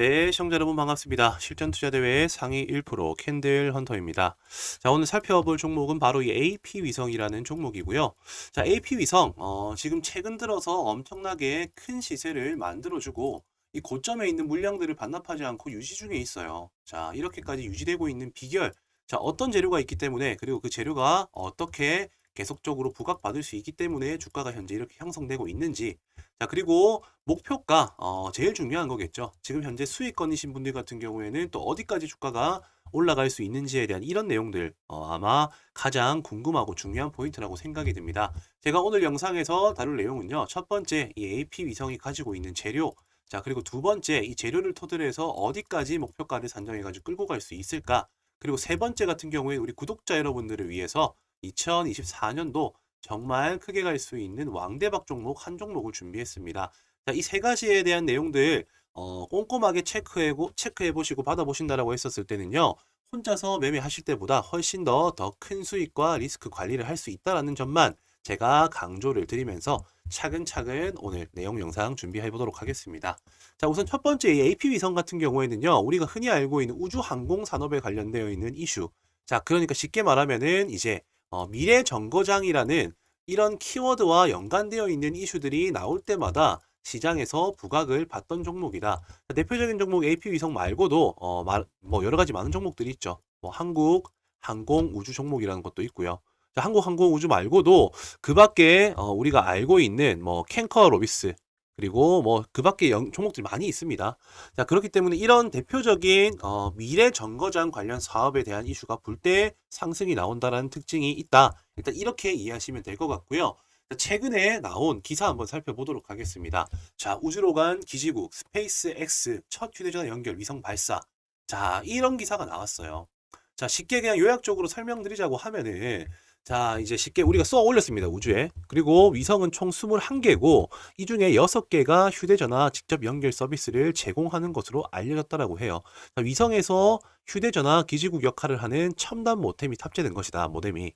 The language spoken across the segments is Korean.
네, 시청자 여러분 반갑습니다. 실전 투자 대회 상위 1% 캔들 헌터입니다. 자, 오늘 살펴볼 종목은 바로 이 AP 위성이라는 종목이고요. 자, AP 위성 어, 지금 최근 들어서 엄청나게 큰 시세를 만들어주고 이 고점에 있는 물량들을 반납하지 않고 유지 중에 있어요. 자, 이렇게까지 유지되고 있는 비결. 자, 어떤 재료가 있기 때문에 그리고 그 재료가 어떻게 계속적으로 부각받을 수 있기 때문에 주가가 현재 이렇게 형성되고 있는지 자, 그리고 목표가 어, 제일 중요한 거겠죠. 지금 현재 수익권이신 분들 같은 경우에는 또 어디까지 주가가 올라갈 수 있는지에 대한 이런 내용들 어, 아마 가장 궁금하고 중요한 포인트라고 생각이 듭니다. 제가 오늘 영상에서 다룰 내용은요. 첫 번째, 이 AP 위성이 가지고 있는 재료. 자, 그리고 두 번째, 이 재료를 토대로 해서 어디까지 목표가를 산정해 가지고 끌고 갈 수 있을까? 그리고 세 번째 같은 경우에 우리 구독자 여러분들을 위해서 2024년도 정말 크게 갈 수 있는 왕대박 종목 한 종목을 준비했습니다. 자, 이 세 가지에 대한 내용들 어, 꼼꼼하게 체크해 체크해 보시고 받아 보신다라고 했었을 때는요. 혼자서 매매하실 때보다 훨씬 더 더 큰 수익과 리스크 관리를 할 수 있다라는 점만 제가 강조를 드리면서 차근차근 오늘 내용 영상 준비해 보도록 하겠습니다. 자, 우선 첫 번째 이 AP 위성 같은 경우에는요. 우리가 흔히 알고 있는 우주 항공 산업에 관련되어 있는 이슈. 자, 그러니까 쉽게 말하면은 이제 어, 미래 정거장이라는 이런 키워드와 연관되어 있는 이슈들이 나올 때마다 시장에서 부각을 받던 종목이다. 대표적인 종목 AP 위성 말고도 어, 말, 뭐 여러 가지 많은 종목들이 있죠. 뭐 한국 항공 우주 종목이라는 것도 있고요. 자, 한국 항공 우주 말고도 그 밖에 어, 우리가 알고 있는 뭐 캔커 로비스 그리고 뭐 그 밖에 영- 종목들이 많이 있습니다. 자, 그렇기 때문에 이런 대표적인 어, 미래 정거장 관련 사업에 대한 이슈가 불 때 상승이 나온다라는 특징이 있다. 일단 이렇게 이해하시면 될 것 같고요. 자, 최근에 나온 기사 한번 살펴보도록 하겠습니다. 자, 우주로 간 기지국 스페이스 X 첫 휴대전화 연결 위성 발사. 자, 이런 기사가 나왔어요. 자, 쉽게 그냥 요약적으로 설명드리자고 하면은 자, 이제 쉽게 우리가 쏘아 올렸습니다, 우주에. 그리고 위성은 총 21개고, 이 중에 6개가 휴대전화 직접 연결 서비스를 제공하는 것으로 알려졌다라고 해요. 자, 위성에서 휴대전화 기지국 역할을 하는 첨단 모뎀이 탑재된 것이다, 모뎀이.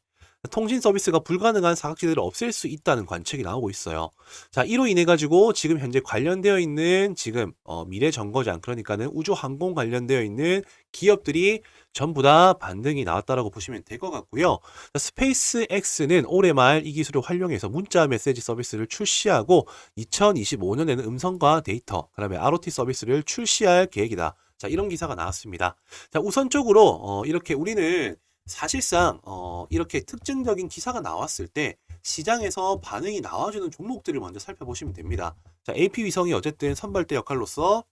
통신 서비스가 불가능한 사각지대를 없앨 수 있다는 관측이 나오고 있어요. 자, 이로 인해 가지고 지금 현재 관련되어 있는 지금 어, 미래 정거장 그러니까는 우주 항공 관련되어 있는 기업들이 전부 다 반등이 나왔다라고 보시면 될 것 같고요. 자, 스페이스 X는 올해 말 이 기술을 활용해서 문자 메시지 서비스를 출시하고 2025년에는 음성과 데이터, 그다음에 ROT 서비스를 출시할 계획이다. 자, 이런 기사가 나왔습니다. 자, 우선적으로 어, 이렇게 우리는 사실상 어, 이렇게 특징적인 기사가 나왔을 때 시장에서 반응이 나와주는 종목들을 먼저 살펴보시면 됩니다. 자, AP 위성이 어쨌든 선발대 역할로서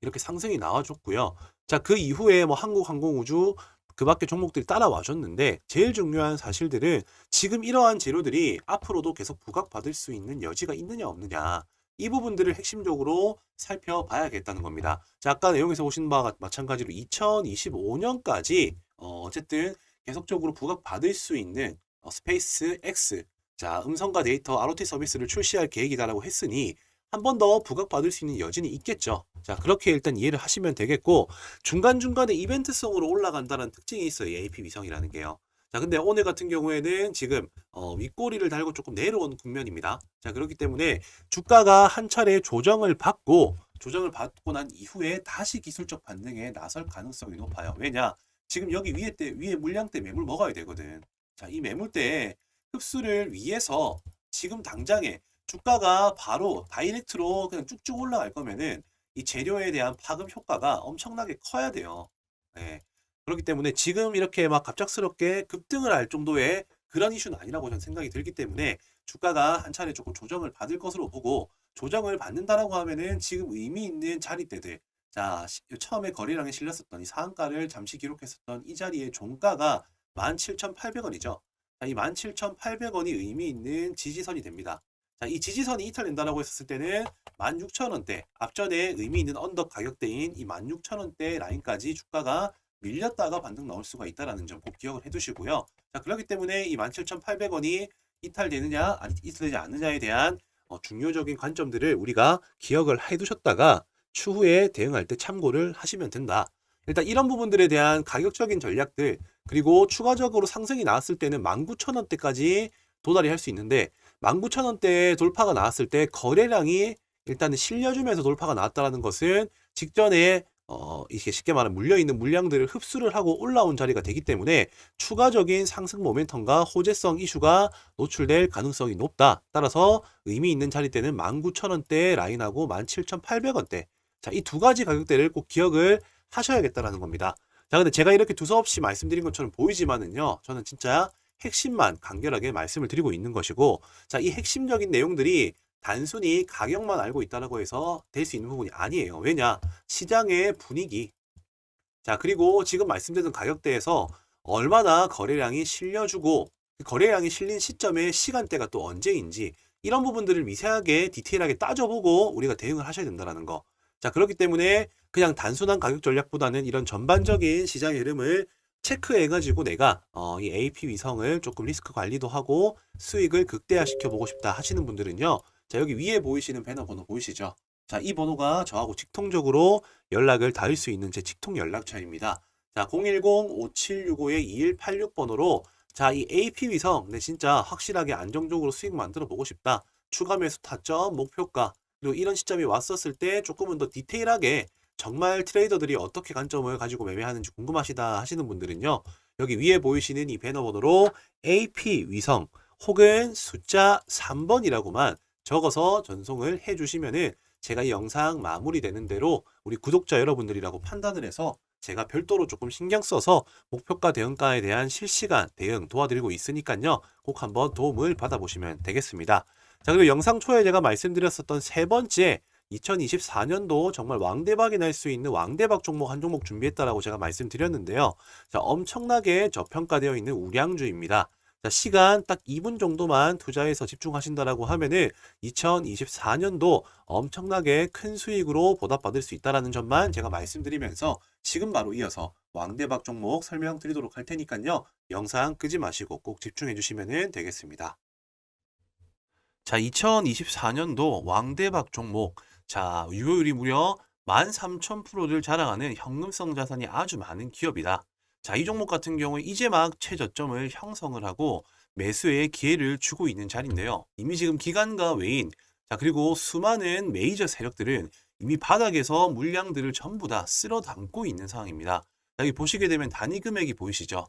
이렇게 상승이 나와줬고요. 자, 그 이후에 뭐 한국 항공우주 그 밖에 종목들이 따라와 줬는데 제일 중요한 사실들은 지금 이러한 재료들이 앞으로도 계속 부각받을 수 있는 여지가 있느냐 없느냐 이 부분들을 핵심적으로 살펴봐야겠다는 겁니다. 자, 아까 내용에서 보신 바와 마찬가지로 2025년까지 어, 어쨌든 계속적으로 부각받을 수 있는 어, 스페이스 X 자, 음성과 데이터 ROT 서비스를 출시할 계획이다라고 했으니 한 번 더 부각받을 수 있는 여지는 있겠죠. 자, 그렇게 일단 이해를 하시면 되겠고 중간중간에 이벤트성으로 올라간다는 특징이 있어요. 이 AP 위성이라는 게요. 자, 근데 오늘 같은 경우에는 지금 어, 윗꼬리를 달고 조금 내려온 국면입니다. 자, 그렇기 때문에 주가가 한 차례 조정을 받고 조정을 받고 난 이후에 다시 기술적 반등에 나설 가능성이 높아요. 왜냐? 지금 여기 위에 때 위에 물량 때 매물 먹어야 되거든. 자, 이 매물대에 흡수를 위해서 지금 당장에 주가가 바로 다이렉트로 그냥 쭉쭉 올라갈 거면은 이 재료에 대한 파급 효과가 엄청나게 커야 돼요. 네. 그렇기 때문에 지금 이렇게 막 갑작스럽게 급등을 할 정도의 그런 이슈는 아니라고 저는 생각이 들기 때문에 주가가 한 차례 조금 조정을 받을 것으로 보고 조정을 받는다라고 하면은 지금 의미 있는 자리대들 자 시- 처음에 거래량에 실렸었던 이 상한가를 잠시 기록했었던 이 자리의 종가가 17,800원이죠. 자, 이 17,800원이 의미 있는 지지선이 됩니다. 자, 이 지지선이 이탈된다라고 했었을 때는 16,000원대 앞전에 의미 있는 언덕 가격대인 이 16,000원대 라인까지 주가가 밀렸다가 반등 나올 수가 있다라는 점 꼭 기억을 해 두시고요. 자, 그렇기 때문에 이 17,800원이 이탈되느냐, 이탈되지 않느냐에 대한 어, 중요적인 관점들을 우리가 기억을 해 두셨다가 추후에 대응할 때 참고를 하시면 된다. 일단 이런 부분들에 대한 가격적인 전략들 그리고 추가적으로 상승이 나왔을 때는 19,000원대까지 도달이 할 수 있는데 19,000원대 돌파가 나왔을 때 거래량이 일단은 실려주면서 돌파가 나왔다는 것은 직전에 어, 이게 쉽게 말하면 물려있는 물량들을 흡수를 하고 올라온 자리가 되기 때문에 추가적인 상승 모멘텀과 호재성 이슈가 노출될 가능성이 높다. 따라서 의미 있는 자리대는 19,000원대 라인하고 17,800원대. 자, 이 두 가지 가격대를 꼭 기억을 하셔야겠다라는 겁니다. 자, 근데 제가 이렇게 두서없이 말씀드린 것처럼 보이지만은요, 저는 진짜 핵심만 간결하게 말씀을 드리고 있는 것이고, 자, 이 핵심적인 내용들이 단순히 가격만 알고 있다라고 해서 될 수 있는 부분이 아니에요. 왜냐? 시장의 분위기. 자, 그리고 지금 말씀드린 가격대에서 얼마나 거래량이 실려주고 그 거래량이 실린 시점의 시간대가 또 언제인지 이런 부분들을 미세하게 디테일하게 따져보고 우리가 대응을 하셔야 된다는 거. 자, 그렇기 때문에 그냥 단순한 가격 전략보다는 이런 전반적인 시장의 흐름을 체크해가지고 내가 어, 이 AP 위성을 조금 리스크 관리도 하고 수익을 극대화시켜 보고 싶다 하시는 분들은요. 자, 여기 위에 보이시는 배너 번호 보이시죠? 자, 이 번호가 저하고 직통적으로 연락을 닿을 수 있는 제 직통 연락처입니다. 자, 010-5765-2186 번호로 자, 이 AP 위성, 네, 진짜 확실하게 안정적으로 수익 만들어 보고 싶다. 추가 매수 타점, 목표가, 그리고 이런 시점이 왔었을 때 조금은 더 디테일하게 정말 트레이더들이 어떻게 관점을 가지고 매매하는지 궁금하시다 하시는 분들은요. 여기 위에 보이시는 이 배너 번호로 AP 위성 혹은 숫자 3번이라고만 적어서 전송을 해 주시면은 제가 이 영상 마무리되는 대로 우리 구독자 여러분들이라고 판단을 해서 제가 별도로 조금 신경 써서 목표가 대응가에 대한 실시간 대응 도와드리고 있으니까요. 꼭 한번 도움을 받아보시면 되겠습니다. 자, 그리고 영상 초에 제가 말씀드렸었던 세 번째 2024년도 정말 왕대박이 날 수 있는 왕대박 종목 한 종목 준비했다라고 제가 말씀드렸는데요. 자, 엄청나게 저평가되어 있는 우량주입니다. 자, 시간 딱 2분 정도만 투자해서 집중하신다라고 하면은 2024년도 엄청나게 큰 수익으로 보답받을 수 있다라는 점만 제가 말씀드리면서 지금 바로 이어서 왕대박 종목 설명드리도록 할 테니까요. 영상 끄지 마시고 꼭 집중해 주시면 되겠습니다. 자, 2024년도 왕대박 종목. 자, 유효율이 무려 13,000%를 자랑하는 현금성 자산이 아주 많은 기업이다. 자, 이 종목 같은 경우에 이제 막 최저점을 형성을 하고 매수의 기회를 주고 있는 자리인데요. 이미 지금 기관과 외인, 자, 그리고 수많은 메이저 세력들은 이미 바닥에서 물량들을 전부 다 쓸어 담고 있는 상황입니다. 자, 여기 보시게 되면 단위 금액이 보이시죠?